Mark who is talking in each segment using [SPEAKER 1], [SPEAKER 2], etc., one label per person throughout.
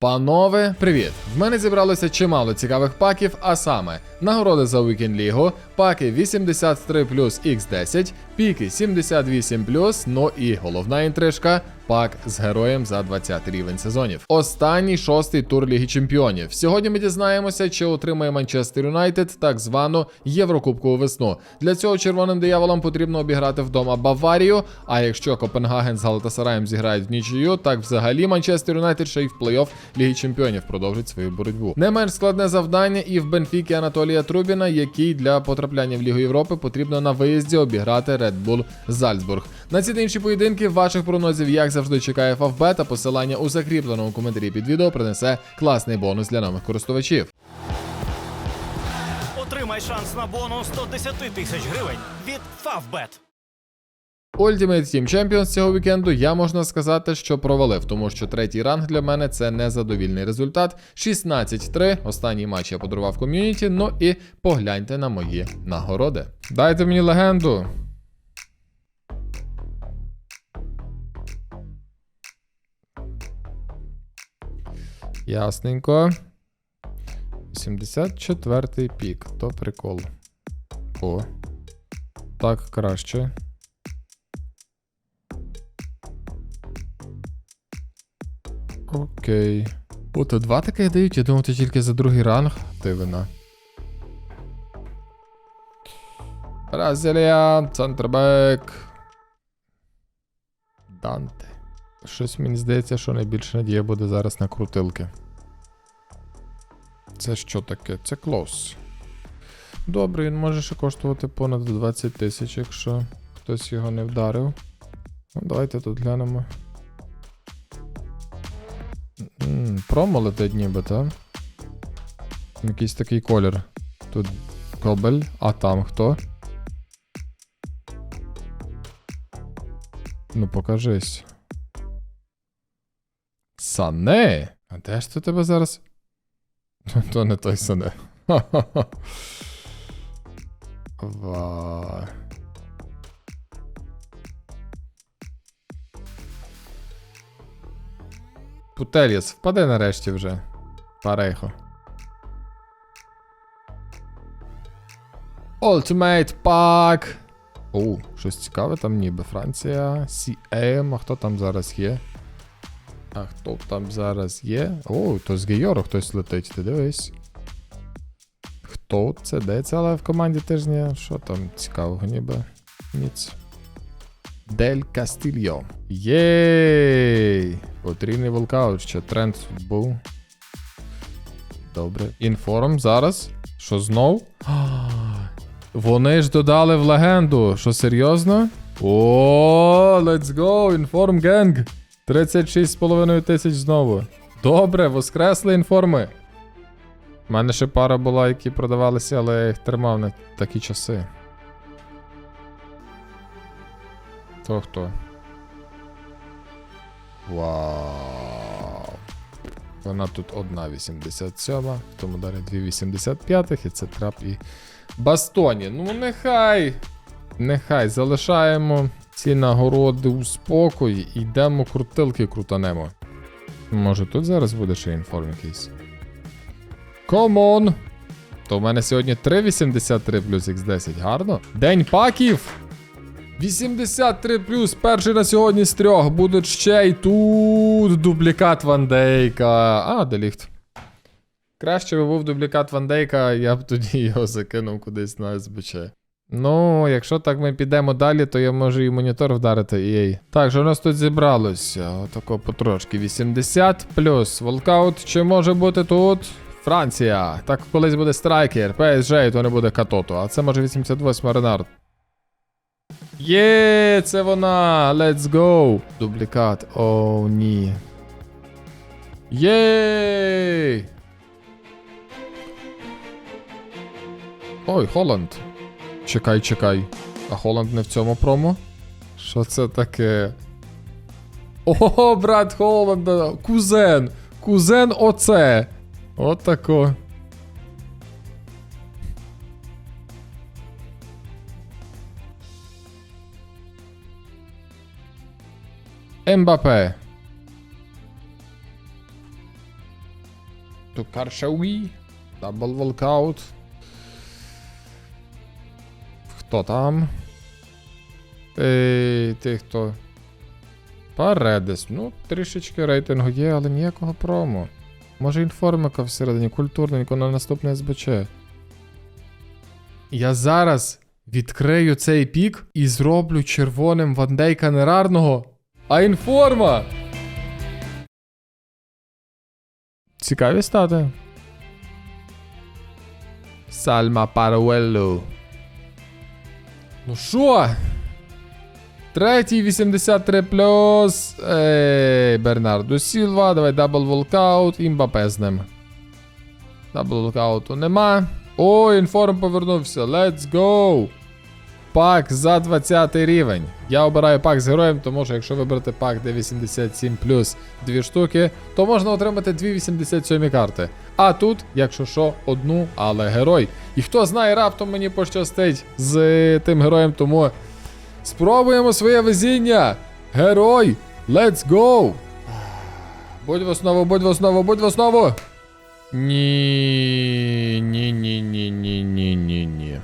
[SPEAKER 1] Панове, привіт! В мене зібралося чимало цікавих паків, а саме нагороди за Weekend Лігу, паки 83 плюс X10, піки 78 плюс, ну і головна інтрижка. Пак з героєм за 20 рівень сезонів. Останній шостий тур Ліги Чемпіонів. Сьогодні ми дізнаємося, чи отримає Манчестер Юнайтед так звану Єврокубкову весну. Для цього червоним дияволам потрібно обіграти вдома Баварію. А якщо Копенгаген з Галатасараєм зіграють в нічию, так взагалі Манчестер Юнайтед ще й в плей-офф Ліги Чемпіонів продовжить свою боротьбу. Не менш складне завдання і в Бенфікі Анатолія Трубіна, який для потрапляння в Лігу Європи потрібно на виїзді обіграти Red Bull Зальцбург. На ці та інші поєдинки ваших прогнозів, як завжди, чекає Фавбет, а посилання у закріпленому коментарі під відео принесе класний бонус для нових користувачів.
[SPEAKER 2] Отримай шанс на бонус 110 тисяч гривень від Favbet.
[SPEAKER 1] Ultimate Team Champions цього вікенду я можна сказати, що провалив, тому що третій ранг для мене це незадовільний результат. 16-3. Останній матч я подарував ком'юніті. Ну і погляньте на мої нагороди. Дайте мені легенду. Ясненько. 74-й пік. То прикол. О. Так краще. Окей. О, то два таких дають, я думав, це тільки за другий ранг. Дивина. Бразилія, центрбек. Данте. Щось мені здається, що найбільша надія буде зараз на крутилки. Це що таке? Це клос. Добре, він може ще коштувати понад 20 тисяч, якщо хтось його не вдарив. Ну, давайте тут глянемо. Промо летить ніби, так? Якийсь такий колір. Тут кобель, а там хто? Ну покажись. Сане? А де ж то тебе зараз? То не той сане. Ха-ха-ха. Ва. Путеліс, впади нарешті вже. Парейхо. Ultimate Pack. О, щось цікаве там ніби. Франція, CM, а хто там зараз є? А хто там зараз є? О, то з Гейору хтось летить, ти дивись. Хто це? Де це, але в команді теж ні. Що там цікавого ніби? Ніц. Дель Кастільо. Єй! Потрібний волкаут, ще тренд був. Добре. Інформ зараз. Що знов? Вони ж додали в легенду. Що серйозно? О, let's go! Інформ генг! 36,5 тисяч знову. Добре, воскресли інформи. У мене ще пара була, які продавалися, але я їх тримав на такі часи. То хто? Вау. Вона тут одна 87, в тому далі дві 85 і це трап і бастоні. Ну, нехай. Нехай залишаємо ці нагороди у спокої і йдемо крутилки крутанемо. Може тут зараз буде ще інформ якийсь. Комон! То в мене сьогодні 3,83 плюс X10. Гарно. День паків! 83 плюс, перший на сьогодні з трьох. Будуть ще й тут дублікат Ван Дейка. А, деліхт. Краще би був дублікат Ван Дейка, я б тоді його закинув кудись на СБЧ. Ну, якщо так ми підемо далі, то я можу і монітор вдарити EA. Так, що у нас тут зібралося? Отако потрошки. 80 плюс. Волкаут чи може бути тут? Франція. Так колись буде страйкер, PSG, то не буде Катото. А це може 88 Ренард. Є, це вона! Let's go! Дублікат. О, ні. Єй! Ой, Холланд. Чекай, чекай. А Холланд не в цьому промо? Що це таке? О, брат Холланда! Кузен! Кузен оце! От. Мбапе. Каршауі. Дабл волкаут. Хто там? Ей, ти хто? Паредес. Ну, трішечки рейтингу є, але ніякого промо. Може інформика всередині, культурненько на наступне СБЧ. Я зараз відкрию цей пік і зроблю червоним вандейка нерарного. А інформа! Цікаві стати. Сальма Паруелло. Ну що? Третій 83 плюс. Ей, Бернардо Сілва. Давай дабл волкаут. Імбапе Мбапе з ним. Дабл волкауту нема. О, інформ повернувся. Let's go. Пак за 20 рівень. Я обираю пак з героєм, тому що якщо вибрати пак, де 87 плюс 2 штуки, то можна отримати 2 87 карти. А тут, якщо що, одну, але герой. І хто знає, раптом мені пощастить з е, тим героєм, тому спробуємо своє везіння. Герой! Let's go! Будь в основу, будь в основу, будь в основу! Ні, ні, ні, ні, ні, ні, ні, ні.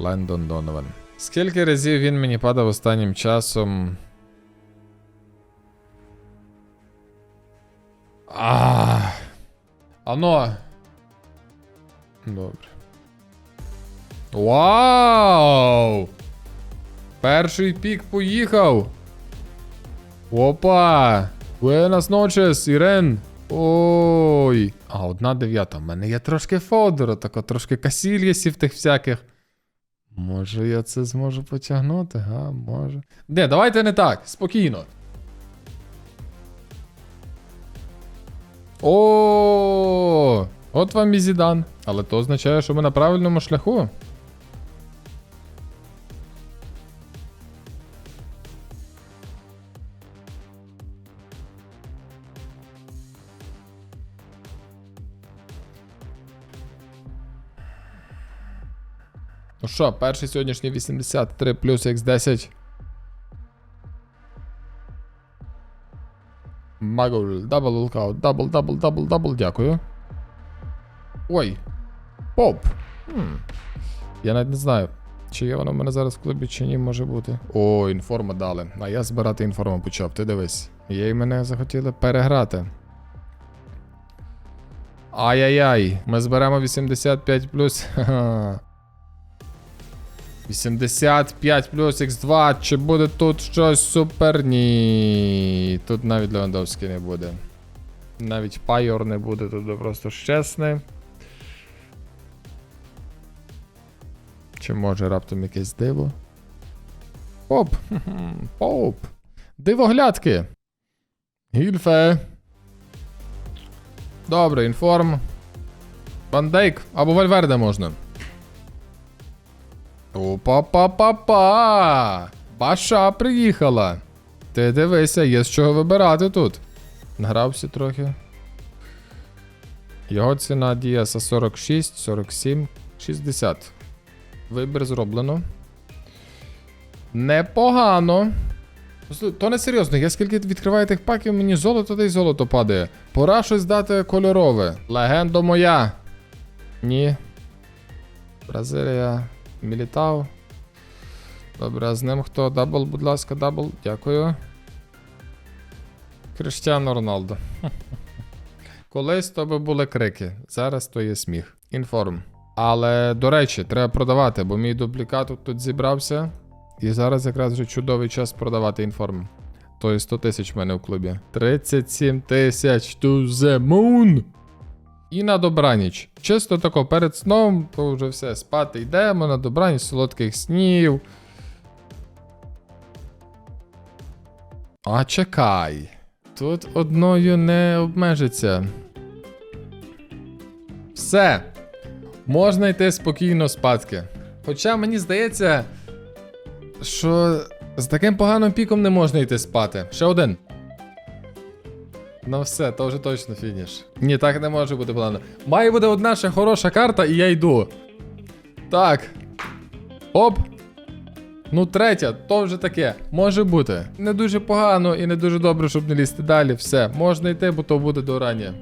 [SPEAKER 1] Лендон Донован. Скільки разів він мені падав останнім часом? А. Ано. Добре. Вау! Перший пік поїхав. Опа! Buenas noches, Ірен. Ой. А, одна дев'ята. У мене є трошки фодору, тако трошки касільєсів тих всяких. Може, я це зможу потягнути, га? Може. Не, давайте не так. Спокійно. О, от вам і Зідан. Але то означає, що ми на правильному шляху. Ну що, перший сьогоднішній 83 плюс X10. Магул, дабл лукаут, дабл, дабл, дабл, дабл, дякую. Ой. Поп. Хм. Я навіть не знаю, чи є воно в мене зараз в клубі, чи ні, може бути. О, інформа дали. А я збирати інформу почав, ти дивись. Їй мене захотіли переграти. Ай-яй-яй, ми зберемо 85 плюс. Ха-ха. 85 плюс Х2. Чи буде тут щось супер? Ні. Тут навіть Левандовський не буде. Навіть Пайор не буде, тут просто щасний. Чи може раптом якесь диво? Поп! Поп! Дивоглядки! Гільфе! Добре, інформ. Вандейк або Вальверде можна. Опа-па-па-па! Баша приїхала. Ти дивися, є з чого вибирати тут. Награвся трохи. Його ціна Діаса 46, 47, 60. Вибір зроблено. Непогано. То не серйозно, я скільки відкриваю тих паків, мені золото та й золото падає. Пора щось дати кольорове. Легендо моя. Ні. Бразилія. Мілітав. Добре, а з ним хто? Дабл, будь ласка, дабл. Дякую. Криштіано Роналдо. Колись то би були крики. Зараз то є сміх. Інформ. Але, до речі, треба продавати, бо мій дублікат тут зібрався. І зараз якраз вже чудовий час продавати інформ. То є 100 тисяч в мене в клубі. 37 тисяч to the moon! І на добраніч. Чисто тако перед сном, то вже все, спати йдемо на добраніч, солодких снів. А чекай. Тут одною не обмежиться. Все. Можна йти спокійно спадки. Хоча мені здається, що з таким поганим піком не можна йти спати. Ще один. Ну все, то вже точно фініш. Ні, так не може бути плану. Має бути одна ще хороша карта, і я йду. Так. Оп. Ну, третя, то вже таке. Може бути. Не дуже погано і не дуже добре, щоб не лізти далі. Все, можна йти, бо то буде до рання.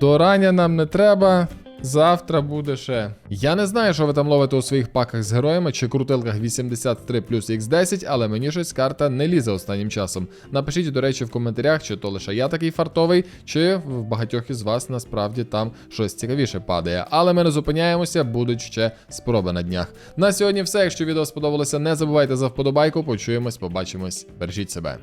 [SPEAKER 1] До рання нам не треба. Завтра буде ще. Я не знаю, що ви там ловите у своїх паках з героями чи крутилках 83 плюс X10, але мені щось карта не лізе останнім часом. Напишіть, до речі, в коментарях, чи то лише я такий фартовий, чи в багатьох із вас насправді там щось цікавіше падає. Але ми не зупиняємося, будуть ще спроби на днях. На сьогодні все. Якщо відео сподобалося, не забувайте за вподобайку. Почуємось, побачимось. Бережіть себе.